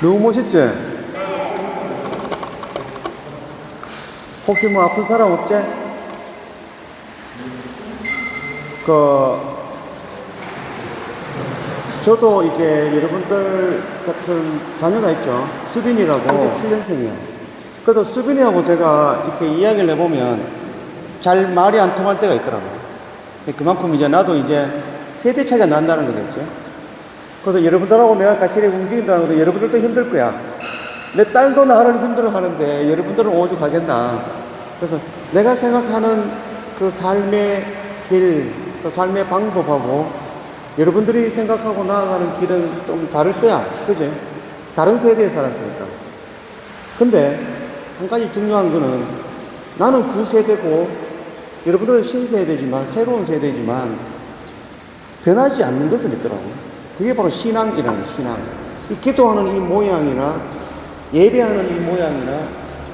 너무 멋있지? 혹시 뭐 아픈 사람 없지? 그, 저도 이제 여러분들 같은 자녀가 있죠. 수빈이라고 7년생이에요. 그래서 수빈이하고 제가 이렇게 이야기를 해보면 잘 말이 안 통할 때가 있더라고요. 그만큼 이제 나도 이제 세대 차이가 난다는 거겠지. 그래서 여러분들하고 내가 같이 움직인다는 것도 여러분들도 힘들 거야. 내 딸도 나를 힘들어 하는데 여러분들은 오죽하겠나. 그래서 내가 생각하는 그 삶의 길, 또 삶의 방법하고 여러분들이 생각하고 나아가는 길은 좀 다를 거야. 그지? 다른 세대에 살았으니까. 근데 한 가지 중요한 거는 나는 구세대고 여러분들은 신세대지만 새로운 세대지만 변하지 않는 것은 있더라고요. 그게 바로 신앙이라는 신앙. 이 기도하는 이 모양이나 예배하는 이 모양이나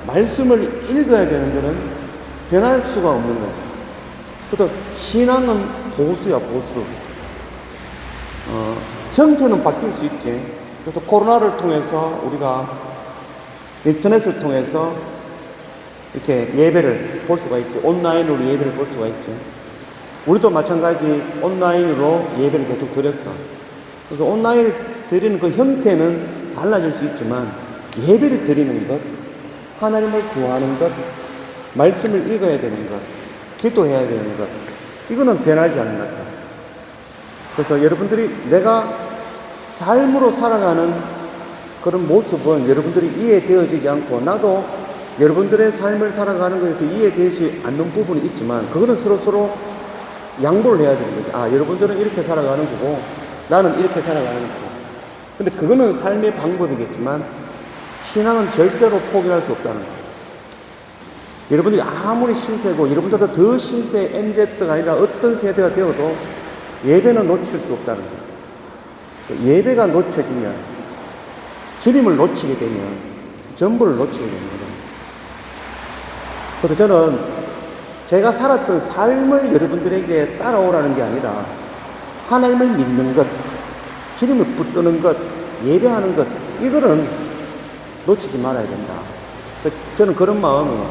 말씀을 읽어야 되는 것은 변할 수가 없는 거예요. 그래서 신앙은 보수야, 보수. 어, 형태는 바뀔 수 있지. 그래서 코로나를 통해서 우리가 인터넷을 통해서 이렇게 예배를 볼 수가 있지. 온라인으로 예배를 볼 수가 있지. 우리도 마찬가지 온라인으로 예배를 계속 드렸어. 그래서 온라인을 드리는 그 형태는 달라질 수 있지만 예배를 드리는 것, 하나님을 구하는 것, 말씀을 읽어야 되는 것, 기도해야 되는 것, 이거는 변하지 않는 것 같아요. 그래서 여러분들이 내가 삶으로 살아가는 그런 모습은 여러분들이 이해되어지지 않고 나도 여러분들의 삶을 살아가는 것에서 이해되지 않는 부분이 있지만 그거는 서로서로 양보를 해야 되는 거죠. 아, 여러분들은 이렇게 살아가는 거고 나는 이렇게 살아가는 거고. 근데 그거는 삶의 방법이겠지만 신앙은 절대로 포기할 수 없다는 거예요. 여러분들이 아무리 신세고 여러분들도 더 신세 MZ가 아니라 어떤 세대가 되어도 예배는 놓칠 수 없다는 거예요. 예배가 놓쳐지면 주님을 놓치게 되면 전부를 놓치게 됩니다. 그래서 저는 제가 살았던 삶을 여러분들에게 따라오라는 게 아니라 하나님을 믿는 것, 주님을 붙드는 것, 예배하는 것, 이거는 놓치지 말아야 된다. 저는 그런 마음이에요.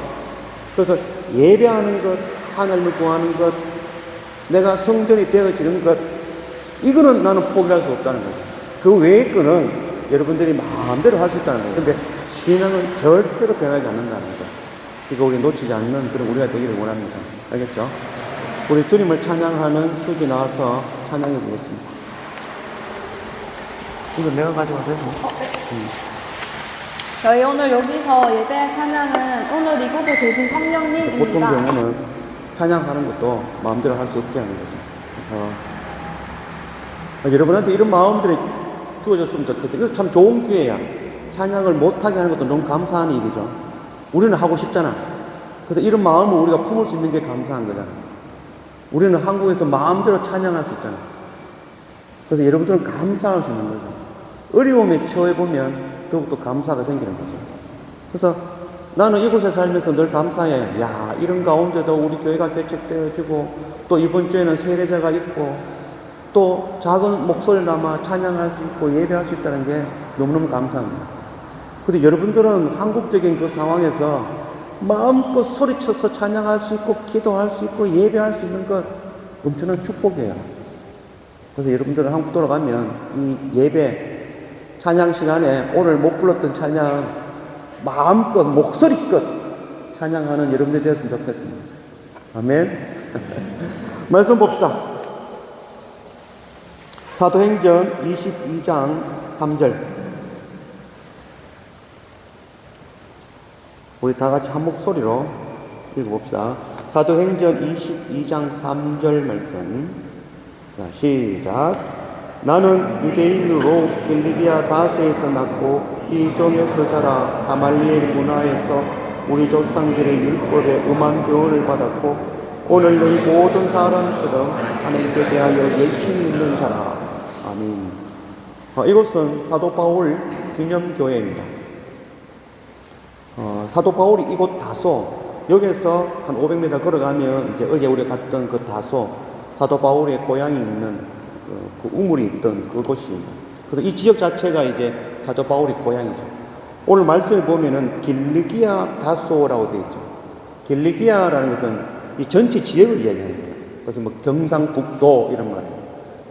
그래서 예배하는 것, 하나님을 구하는 것, 내가 성전이 되어지는 것, 이거는 나는 포기할 수 없다는 거죠. 그 외의 거는 여러분들이 마음대로 할 수 있다는 거예요. 근데 신앙은 절대로 변하지 않는다는 거죠. 이거 우리 놓치지 않는 그런 우리가 되기를 원합니다. 알겠죠? 우리 주님을 찬양하는 수기 나와서 찬양해 보겠습니다. 이거 내가 가져가도 되고. 저희 오늘 여기서 예배할 찬양은 오늘 이곳에 계신 보통 성령님입니다. 경우는 찬양하는 것도 마음대로 할 수 없게 하는 거죠. 그래서 여러분한테 이런 마음들이 주어졌으면 좋겠어요. 이거 참 좋은 기회야. 찬양을 못하게 하는 것도 너무 감사한 일이죠. 우리는 하고 싶잖아. 그래서 이런 마음을 우리가 품을 수 있는 게 감사한 거잖아. 우리는 한국에서 마음대로 찬양할 수 있잖아. 그래서 여러분들은 감사할 수 있는 거죠. 어려움에 처해 보면 더욱더 감사가 생기는 거죠. 그래서 나는 이곳에 살면서 늘 감사해. 야, 이런 가운데도 우리 교회가 개척되어지고, 또 이번 주에는 세례자가 있고, 또 작은 목소리나마 찬양할 수 있고, 예배할 수 있다는 게 너무너무 감사합니다. 근데 여러분들은 한국적인 그 상황에서 마음껏 소리쳐서 찬양할 수 있고, 기도할 수 있고, 예배할 수 있는 것 엄청난 축복이에요. 그래서 여러분들은 한국 돌아가면 이 예배, 찬양 시간에 오늘 못 불렀던 찬양 마음껏 목소리껏 찬양하는 여러분들이 되었으면 좋겠습니다. 아멘. 말씀 봅시다. 사도행전 22장 3절. 우리 다 같이 한 목소리로 읽어봅시다. 사도행전 22장 3절 말씀. 자, 시작. 나는 유대인으로 길리기아 다세에서 났고 이성에서 자라 가말리엘 문화에서 우리 조상들의 율법에 음한 교훈을 받았고 오늘 너희 모든 사람처럼 하나님께 대하여 열심히 있는 자라. 아멘. 어, 이곳은 사도 바울 기념교회입니다. 어, 사도 바울이 이곳 다소 여기에서 한 500m 걸어가면 이제 어제 우리가 갔던 그 다소 사도 바울의 고향이 있는 그, 그 우물이 있던 그곳입니다. 그래서 이 지역 자체가 이제 사도 바울의 고향이죠. 오늘 말씀에 보면은 길리기아 다소라고 되어 있죠. 길리기아라는 것은 이 전체 지역을 이야기하는 거예요. 그래서 뭐 경상북도 이런 말이에요.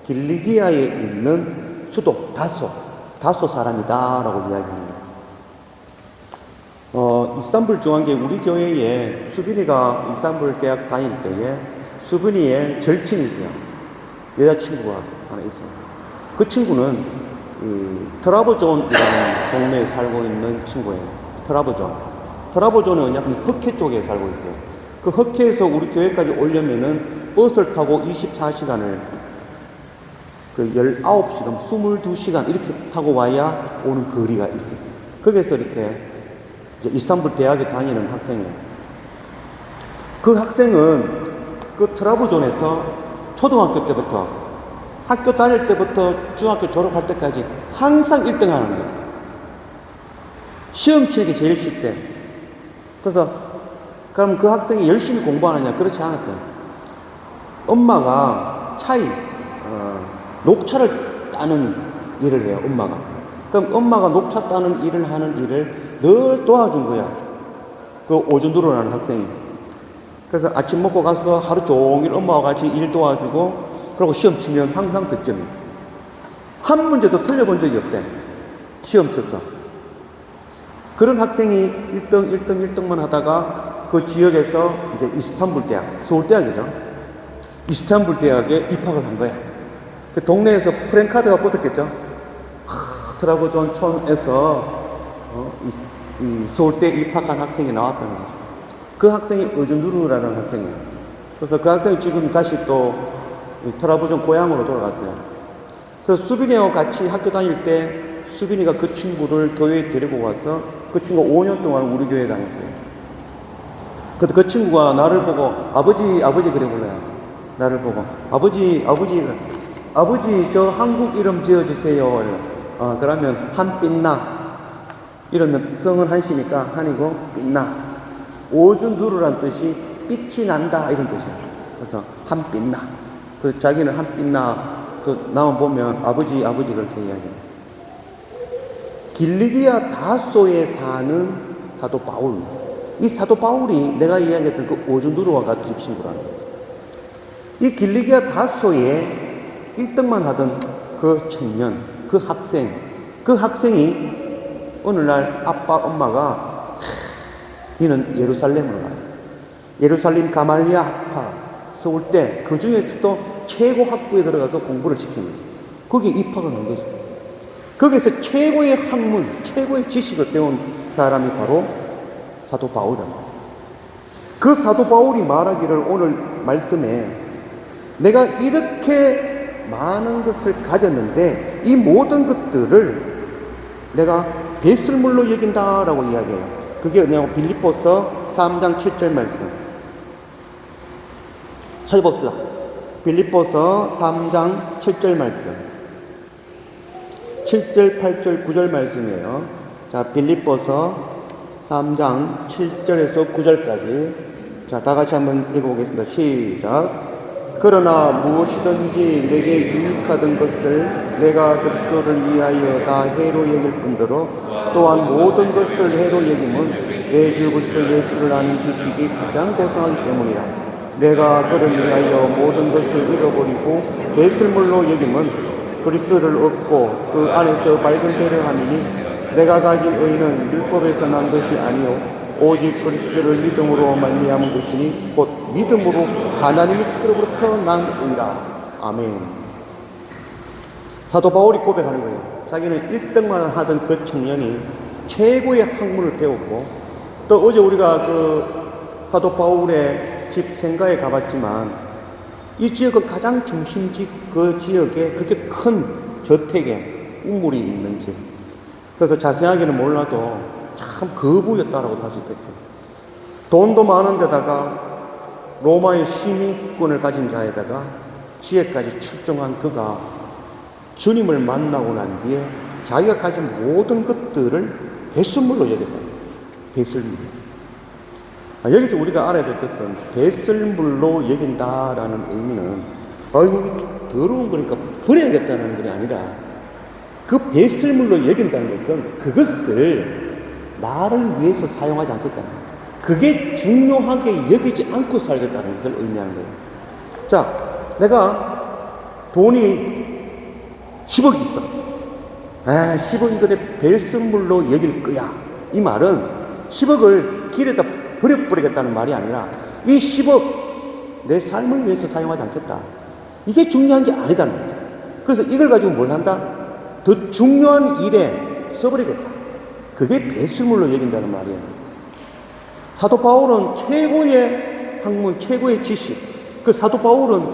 길리기아에 있는 수도 다소, 다소 사람이다라고 이야기합니다. 어, 이스탄불 중앙교회 우리 교회에 수빈이가 이스탄불 대학 다닐 때에 수빈이의 절친이 있어요. 여자친구가 하나 있어요. 그 친구는 이 트라보존이라는 동네에 살고 있는 친구예요. 트라보존. 트라보존은 뭐냐면 흑해 쪽에 살고 있어요. 그 흑해에서 우리 교회까지 오려면은 버스를 타고 24시간을 그 19시간, 22시간 이렇게 타고 와야 오는 거리가 있어요. 거기서 이렇게 이스탄불 대학에 다니는 학생이에요. 그 학생은 그 트라부존에서 초등학교 때부터 학교 다닐 때부터 중학교 졸업할 때까지 항상 1등 하는 거예요. 시험 치는 게 제일 쉽대. 그래서 그럼 그 학생이 열심히 공부하느냐? 그렇지 않았대. 엄마가 차이, 어, 녹차를 따는 일을 해요, 엄마가. 그럼 엄마가 녹차 따는 일을 하는 일을 늘 도와준 거야. 그 오준두로라는 학생이. 그래서 아침 먹고 가서 하루 종일 엄마와 같이 일 도와주고, 그리고 시험 치면 항상 득점이야. 한 문제도 틀려본 적이 없대. 시험 쳐서. 그런 학생이 1등, 1등, 1등만 하다가 그 지역에서 이제 이스탄불 대학, 서울 대학이죠. 이스탄불 대학에 입학을 한 거야. 그 동네에서 프랭카드가 붙었겠죠. 트라고존 촌에서 어, 서울대 입학한 학생이 나왔다는 거죠. 그 학생이 어준두루라는 학생이에요. 그래서 그 학생이 지금 다시 또 트라부존 고향으로 돌아갔어요. 그래서 수빈이하고 같이 학교 다닐 때 수빈이가 그 친구를 교회에 데리고 와서 그 친구가 5년 동안 우리 교회에 다녔어요. 그때 그 친구가 나를 보고 아버지 아버지 그래 불러요. 나를 보고 아버지 아버지 아버지 저 한국 이름 지어주세요. 아 그러면 한빛나 이러면 성은 한시니까 한이고 빛나 오준두루란 뜻이 빛이 난다 이런 뜻이에요. 그래서 한 빛나 그 자기는 한 빛나 그 나만 보면 아버지 아버지 그렇게 이야기해요. 길리기아 다소에 사는 사도 바울. 이 사도 바울이 내가 이야기했던 그 오준두루와 같은 친구라는 거예요. 이 길리기아 다소에 1등만 하던 그 청년, 그 학생, 그 학생이 어느 날 아빠, 엄마가 니는 예루살렘으로 가라. 예루살렘 가말리아 학파, 서울대, 그 중에서도 최고 학부에 들어가서 공부를 시키는 거예요. 거기에 입학을 한 거죠. 거기서 최고의 학문, 최고의 지식을 배운 사람이 바로 사도 바울이랍니다. 그 사도 바울이 말하기를 오늘 말씀에 내가 이렇게 많은 것을 가졌는데 이 모든 것들을 내가 배설물로 여긴다라고 이야기해요. 그게 뭐냐고 빌립보서 3장 7절 말씀. 찾아봅시다. 빌립보서 3장 7절 말씀. 7절, 8절, 9절 말씀이에요. 자, 빌립보서 3장 7절에서 9절까지. 자, 다 같이 한번 읽어보겠습니다. 시작. 그러나 무엇이든지 내게 유익하던 것을 내가 그리스도를 위하여 다 해로 여길 뿐더러 또한 모든 것을 해로 여김은 내주 그리스도 예수를 아는 지식이 가장 고상하기 때문이라. 내가 그를 위하여 모든 것을 잃어버리고 배설물로 여김은 그리스도를 얻고 그 안에서 밝은 배를 함이니 내가 가진 의는 율법에서 난 것이 아니요 오직 그리스도를 믿음으로 말미암은 것이니 곧 믿음으로 하나님의 뜻으로부터 난 의라 아멘 사도 바울이 고백하는 거예요 자기는 1등만 하던 그 청년이 최고의 학문을 배웠고 또 어제 우리가 그 사도 바울의 집 생가에 가봤지만 이 지역은 가장 중심지 그 지역에 그렇게 큰 저택에 우물이 있는 집. 그래서 자세하게는 몰라도 참 거부였다라고 할수 있겠죠. 돈도 많은 데다가 로마의 시민권을 가진 자에다가 지혜까지 출정한 그가 주님을 만나고 난 뒤에 자기가 가진 모든 것들을 배설물로 여겼다. 배설물. 아, 여기서 우리가 알아야 될 것은 배설물로 여긴다라는 의미는 아이고 더러운 거니까 버려야겠다는 것이 아니라 그 배설물로 여긴다는 것은 그것을 나를 위해서 사용하지 않겠다는. 그게 중요하게 여기지 않고 살겠다는 것을 의미하는 거예요. 자, 내가 돈이 10억이 있어. 아, 10억 이거 내 배설물로 여길 거야. 이 말은 10억을 길에다 버려버리겠다는 말이 아니라 이 10억 내 삶을 위해서 사용하지 않겠다. 이게 중요한 게 아니다는 거죠. 그래서 이걸 가지고 뭘 한다? 더 중요한 일에 써버리겠다. 그게 배설물로 여긴다는 말이에요. 사도 바울은 최고의 학문, 최고의 지식. 그 사도 바울은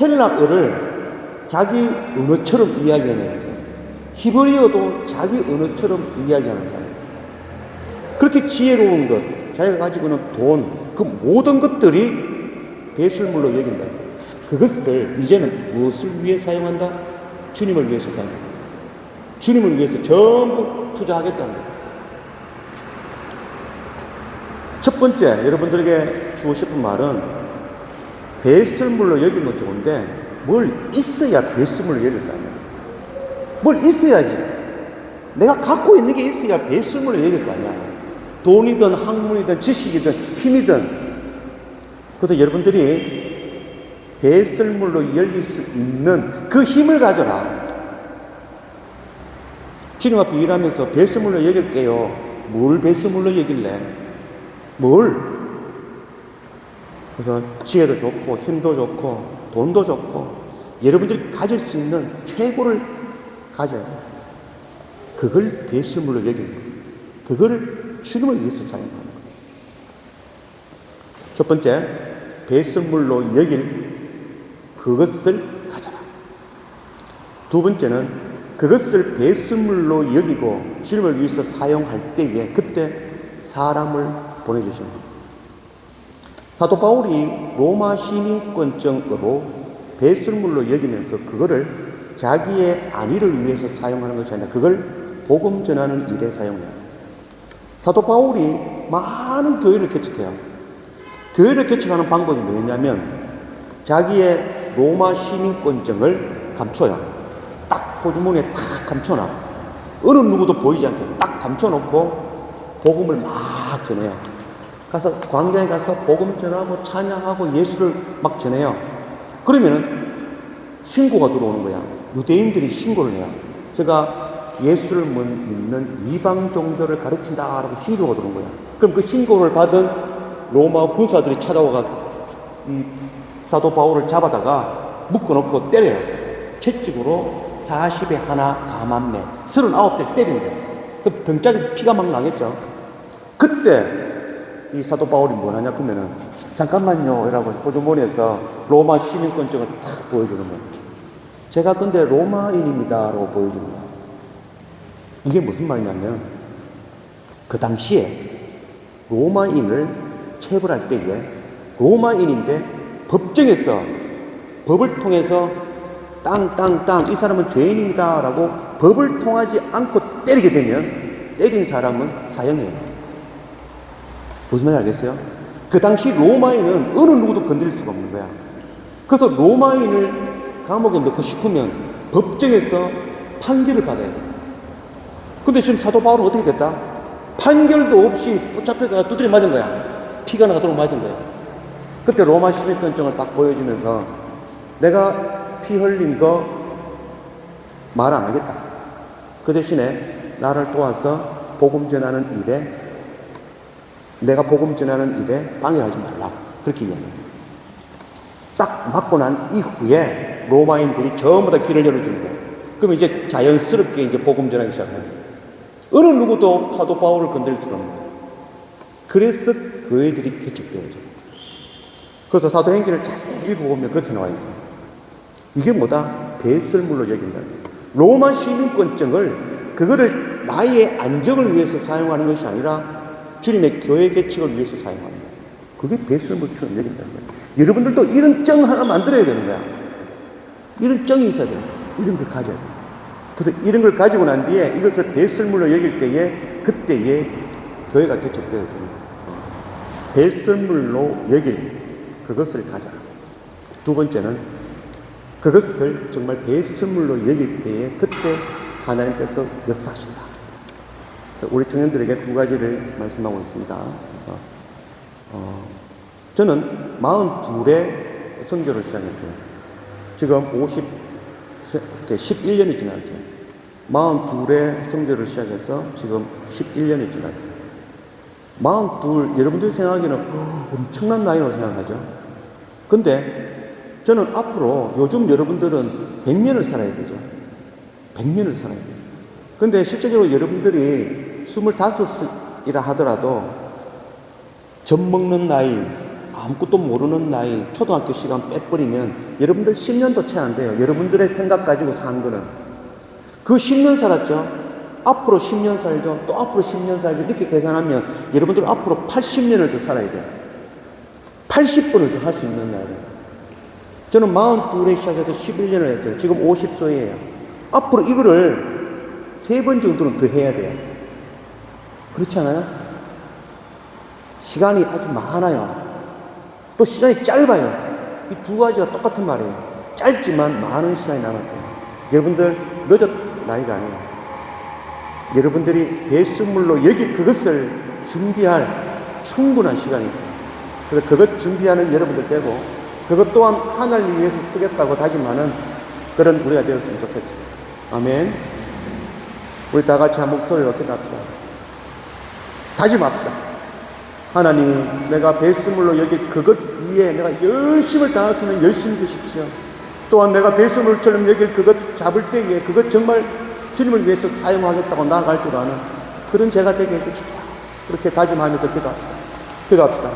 헬라어를 자기 언어처럼 이야기하는 거예요. 히브리어도 자기 언어처럼 이야기하는 사람. 그렇게 지혜로운 것, 자기가 가지고 있는 돈, 그 모든 것들이 배설물로 여긴다. 그것을 이제는 무엇을 위해 사용한다? 주님을 위해서 사용한다. 주님을 위해서 전부 투자하겠다는 거예요. 첫 번째, 여러분들에게 주고 싶은 말은 배설물로 여기면 좋은데 뭘 있어야 배설물로 여길 거 아니야. 뭘 있어야지. 내가 갖고 있는 게 있어야 배설물로 여길 거 아니야. 돈이든 학문이든 지식이든 힘이든. 그래서 여러분들이 배설물로 열릴 수 있는 그 힘을 가져라. 주님 앞에 일하면서 배설물로 여길게요. 뭘 배설물로 여길래? 뭘? 그래서 지혜도 좋고 힘도 좋고 돈도 좋고 여러분들이 가질 수 있는 최고를 가져야 돼. 그걸 배설물로 여기는 거예요. 그거를 주님을 위해서 사용하는 거예요. 첫 번째, 배설물로 여길 그것을 가져라. 두 번째는 그것을 배설물로 여기고 주님을 위해서 사용할 때에 그때 사람을 보내주시는 겁니다. 사도 바울이 로마 시민권증으로 배설물로 여기면서 그거를 자기의 안위를 위해서 사용하는 것이 아니라 그걸 복음 전하는 일에 사용해요. 사도 바울이 많은 교회를 개척해요. 교회를 개척하는 방법이 뭐냐면 자기의 로마 시민권증을 감춰요. 딱 호주머니에 딱 감춰놔. 어느 누구도 보이지 않게 딱 감춰놓고 복음을 막 전해요. 가서 광장에 가서 복음 전하고 찬양하고 예수를 막 전해요. 그러면은 신고가 들어오는 거야. 유대인들이 신고를 해요. 제가 예수를 믿는 이방 종교를 가르친다라고 신고가 들어온 거야. 그럼 그 신고를 받은 로마 군사들이 찾아와가 이 사도 바울을 잡아다가 묶어놓고 때려요. 채찍으로 40에 하나 가만매 39대를 때린 거야. 그럼 등짝에서 피가 막 나겠죠. 그때 이 사도 바울이 뭐 하냐 그러면은 잠깐만요 이라고 호주머니에서 로마 시민권증을 탁 보여주는 거예요. 제가 근데 로마인입니다라고 보여주는 거예요. 이게 무슨 말이냐면 그 당시에 로마인을 체벌할 때에 로마인인데 법정에서 법을 통해서 땅 땅 땅 이 사람은 죄인입니다라고 법을 통하지 않고 때리게 되면 때린 사람은 사형이에요. 무슨 말인지 알겠어요? 그 당시 로마인은 어느 누구도 건드릴 수가 없는 거야. 그래서 로마인을 감옥에 넣고 싶으면 법정에서 판결을 받아야 돼. 근데 지금 사도 바울은 어떻게 됐다? 판결도 없이 붙잡혀가 두드려 맞은 거야. 피가 나도록 맞은 거야. 그때 로마 시민권증을 딱 보여주면서 내가 피 흘린 거 말 안 하겠다. 그 대신에 나를 도와서 복음 전하는 일에 내가 복음 전하는 일에 방해하지 말라. 그렇게 이야기해요. 딱 맞고 난 이후에 로마인들이 전부 다 길을 열어주는 거예요. 그럼 이제 자연스럽게 이제 복음 전하기 시작해요. 어느 누구도 사도 바울을 건드릴 수가 없는 거예요. 그래서 교회들이 개척되어져. 그래서 사도행전을 자세히 읽어보면 그렇게 나와 있어요. 이게 뭐다? 배설물로 거예요. 로마 시민권증을 그거를 나의 안정을 위해서 사용하는 것이 아니라 주님의 교회 개척을 위해서 사용하는 거예요. 그게 배설물처럼 여긴다는 거예요. 여러분들도 이런 정 하나 만들어야 되는 거야. 이런 정이 있어야 돼요. 이런 걸 가져야 돼요. 그래서 이런 걸 가지고 난 뒤에 이것을 배설물로 여길 때에 그때에 교회가 개척되어지는 거예요. 배설물로 여길 그것을 가져라. 두 번째는 그것을 정말 배설물로 여길 때에 그때 하나님께서 역사하신다. 우리 청년들에게 두 가지를 말씀하고 있습니다. 어, 저는 42회 선교를 시작했어요. 지금 50, 11년이 지났어요. 42회 선교를 시작해서 지금 11년이 지났어요. 42, 여러분들 생각하기에는 어, 엄청난 나이라고 생각하죠. 근데 저는 앞으로 요즘 여러분들은 100년을 살아야 되죠. 100년을 살아야 돼요. 근데 실제적으로 여러분들이 25이라 하더라도 젖 먹는 나이, 아무것도 모르는 나이, 초등학교 시간 빼버리면 여러분들 10년도 채 안 돼요. 여러분들의 생각 가지고 산 거는. 그 10년 살았죠. 앞으로 10년 살죠. 또 앞으로 10년 살죠. 이렇게 계산하면 여러분들 앞으로 80년을 더 살아야 돼요. 80분을 더 할 수 있는 날이에요. 저는 42에 시작해서 11년을 했어요. 지금 50세예요. 앞으로 이거를 세 번 정도는 더 해야 돼요. 그렇지 않아요? 시간이 아주 많아요. 또 시간이 짧아요. 이 두 가지가 똑같은 말이에요. 짧지만 많은 시간이 남았죠. 여러분들 늦었 나이가 아니에요. 여러분들이 배수물로 여기 그것을 준비할 충분한 시간이 있어요. 그래서 그것 준비하는 여러분들 되고 그것 또한 하나님 위해서 쓰겠다고 다짐하는 그런 우리가 되었으면 좋겠어요. 아멘. 우리 다 같이 한 목소리를 어떻게 합시다. 다짐합시다. 하나님, 내가 배수물로 여기 그것 위에 내가 열심을 다할 수 있는 열심 주십시오. 또한 내가 배수물처럼 여기 그것 잡을 때에 그것 정말 주님을 위해서 사용하겠다고 나아갈 줄 아는 그런 제가 되게 해주십시오. 그렇게 다짐하면서 기도합시다. 기도합시다.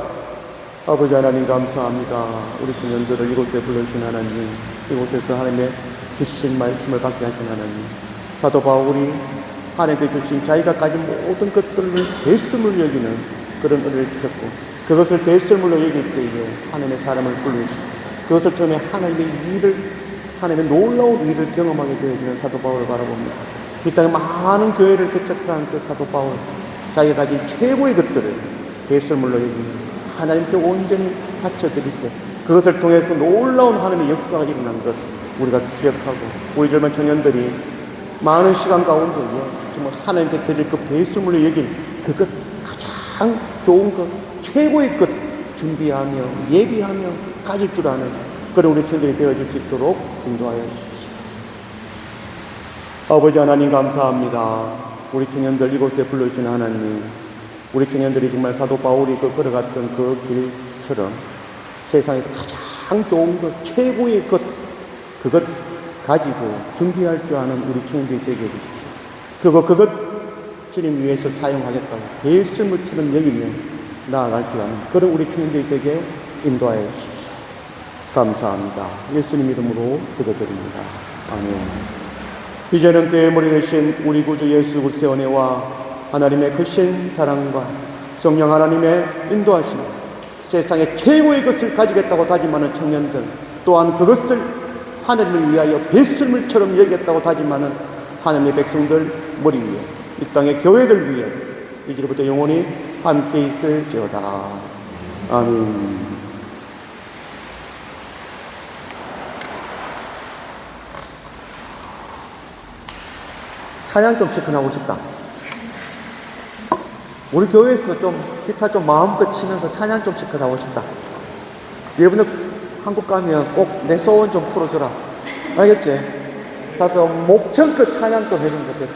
아버지 하나님 감사합니다. 우리 청년들을 이곳에 불러주신 하나님, 이곳에서 하나님의 주신 말씀을 받게 하신 하나님, 사도 바울이 하나님께 주신 자기가 가진 모든 것들을 배씀을 여기는 그런 은혜를 주셨고, 그것을 배씀으로 여길 때에 하나님의 사람을 불러주시고, 그것을 통해 하나님의 일을, 하나님의 놀라운 일을 경험하게 되어지는 사도 바울을 바라봅니다. 이 땅에 많은 교회를 개척한 그 사도 바울, 자기가 가진 최고의 것들을 배설물로 여기는 하나님께 온전히 바쳐드릴 때 그것을 통해서 놀라운 하나님의 역사가 일어난 것 우리가 기억하고 우리 젊은 청년들이 많은 시간 가운데에 정말 하나님께 드릴 그 배설물로 여긴 그것 가장 좋은 것 최고의 것 준비하며 예비하며 가질 줄 아는 그런 우리 청년들이 되어질 수 있도록 인도하여 주십시오. 아버지 하나님 감사합니다. 우리 청년들 이곳에 불러주신 하나님, 우리 청년들이 정말 사도 바울이 그 걸어갔던 그 길처럼 세상에서 가장 좋은 것, 최고의 것, 그것 가지고 준비할 줄 아는 우리 청년들이 되게 해주십시오. 그리고 그것 주님 위해서 사용하겠다고 예수물처럼 여기며 나아갈 줄 아는 그런 우리 청년들이 되게 인도하여 주십시오. 감사합니다. 예수님 이름으로 기도드립니다. 아멘. 이제는 교회 머리 되신 우리 구주 예수 그리스도의 은혜와 하나님의 크신 사랑과 성령 하나님의 인도하심 세상에 최고의 것을 가지겠다고 다짐하는 청년들 또한 그것을 하나님을 위하여 배설물처럼 여기겠다고 다짐하는 하나님의 백성들 머리 위에 이 땅의 교회들 위에 이제부터 영원히 함께 있을지어다 아멘 찬양 좀 시큰하고 싶다. 우리 교회에서 좀 기타 좀 마음껏 치면서 찬양 좀 시큰하고 싶다. 여러분들 한국 가면 꼭 내 소원 좀 풀어줘라. 알겠지? 가서 목청껏 찬양 좀 해주면 좋겠어.